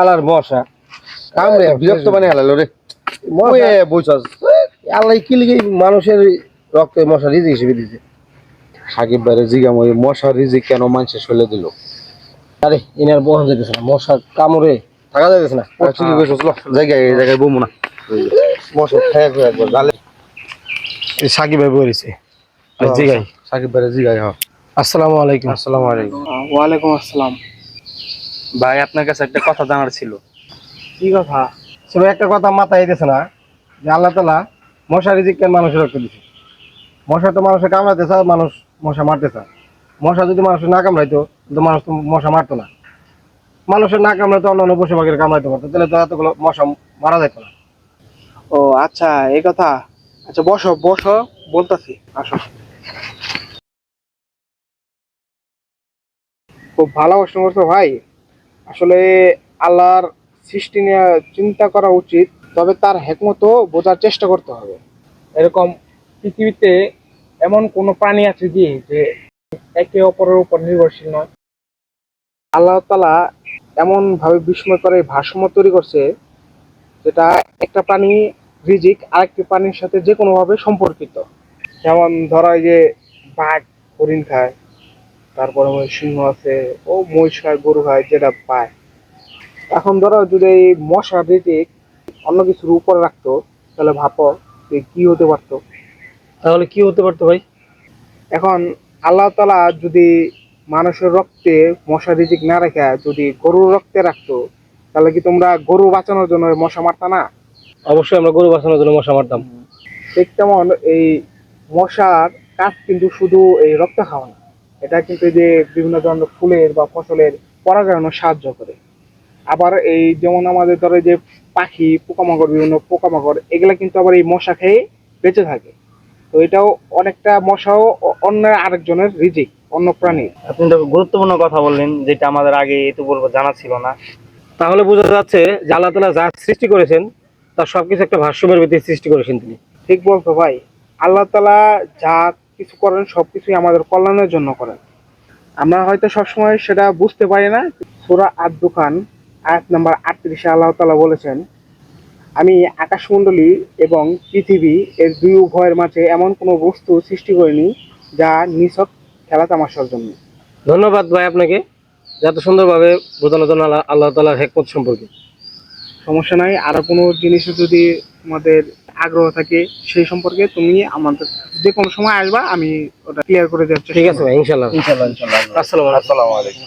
আলার মশা। কামড়ে বিরক্ত মানে হালালো রে। ওয়ে আল্লাহ কি লিগে মানুষের রক্তে মশা রিজি হিসেবে দিছে? সাকিব ভাইয়ের জিগাম ওই মশা রিজিক কেন মানুষের শৈলে দিল? আরে ইনার বহন যেতেছে না। মশা কামড়ে থাকা যাইতেছে না। ঠিকই কইছস ল। জায়গায় এই জায়গায় বমু না। মশা খায় খায় একবার গালে সাকিব ভাই বলেছে জি ভাই সাকিব ভাইয়ের জিগাই হ। আসসালামু আলাইকুম। আসসালামু আলাইকুম। ওয়ালাইকুম আসসালাম। ভাই আপনার কাছে একটা কথা জানার ছিল। কি কথা? সে একটা কথা মাথায় আইতেছে না যে আল্লাহ তালা মশা রিজিক কেন মানুষের রক্ত দিছে। মশা তো মানুষের কামড়াতে চায় মানুষ মশা মারতে চায়। মশা যদি মানুষের না কামড়াইতো তো মানুষ তো মশা মারতো না। মানুষের না কামড়াইতো অন্য অন্য পশু পাখির কামড়াইতে পারতো তাহলে তো এতগুলো মশা মারা যেত না। ও আচ্ছা এই কথা? আচ্ছা বসো বসো বলতাছি আসো। খুব ভালো প্রশ্ন করছ ভাই। আসলে আল্লাহর সৃষ্টি নিয়ে চিন্তা করা উচিত তবে তার হেকমতো বোঝার চেষ্টা করতে হবে। এরকম পৃথিবীতে এমন কোনো প্রাণী আছে কি যে একে অপরের উপর নির্ভরশীল নয়? আল্লাহ তালা এমন ভাবে বিস্ময় করে ভারসাম্য তৈরি করছে যেটা একটা প্রাণী রিজিক আরেকটি প্রাণীর সাথে যে কোনো ভাবে সম্পর্কিত। যেমন ধরো যে বাঘ হরিণ খায়। তারপরে ওই সিংহ আছে ও মহিষ খায় গরু হয় যেটা পায়। এখন ধরো যদি এই মশা রিজিক অন্য কিছুর উপরে রাখতো তাহলে ভাবো যে কি হতে পারতো। তাহলে কি হতে পারতো ভাই? এখন আল্লাহ তালা যদি মানুষের রক্তে মশা রিজিক না রেখে যদি গরুর রক্তে রাখতো তাহলে কি তোমরা গরু বাঁচানোর জন্য মশা মারতা না? অবশ্যই আমরা গরু বাঁচানোর জন্য মশা মারতাম। ঠিক তেমন এই মশার কাজ কিন্তু শুধু এই রক্ত খাওয়া না। এটা কিন্তু যে বিভিন্ন ধরনের ফুলের বা ফসলের পরাগায়নে সাহায্য করে। আবার এই যেমন আমাদের ধরো যে পাখি পোকামাকড় বিভিন্ন পোকামাকড় এগুলা কিন্তু আবার এই মশা খেয়ে বেঁচে থাকে। তো এটাও অনেকটা মশাও অন্য আরেকজনের রিজিক অন্য প্রাণী আপনি তো গুরুত্বপূর্ণ কথা বললেন যেটা আমাদের আগে এত বলব জানা ছিল না। তাহলে বোঝা যাচ্ছে যে আল্লাহ তালা যা সৃষ্টি করেছেন তার সবকিছু একটা ভারসাম্যের ভিত্তিতে সৃষ্টি করেছেন তিনি। ঠিক বলছো ভাই আল্লাহ তালা যা কিছু করেন সবকিছুই আমাদের কল্যাণের জন্য করেন। আমরা হয়তো সবসময় সেটা বুঝতে পারি না। সুরা আদ দোকান আয়াত নাম্বার আটত্রিশে আল্লাহ তালা বলেছেন আমি আকাশমণ্ডলী এবং পৃথিবী এর দুই উভয়ের মাঝে এমন কোনো বস্তু সৃষ্টি করিনি যা নিছক খেলা তামাশার জন্য। ধন্যবাদ ভাই আপনাকে যত সুন্দরভাবে বোঝানোর জন্য আল্লাহ আল্লাহ তালার হেকমত সম্পর্কে। সমস্যা নাই আরও কোনো জিনিসে যদি তোমাদের আগ্রহ থাকে সেই সম্পর্কে তুমি আমাদের যে কোনো সময় আসবা আমি ওটা ক্লিয়ার করে দেওয়ার ঠিক আছে ইনশাল্লাহ ইনশাল্লাহ ইনশাল্লাহ আসসালামু আলাইকুম।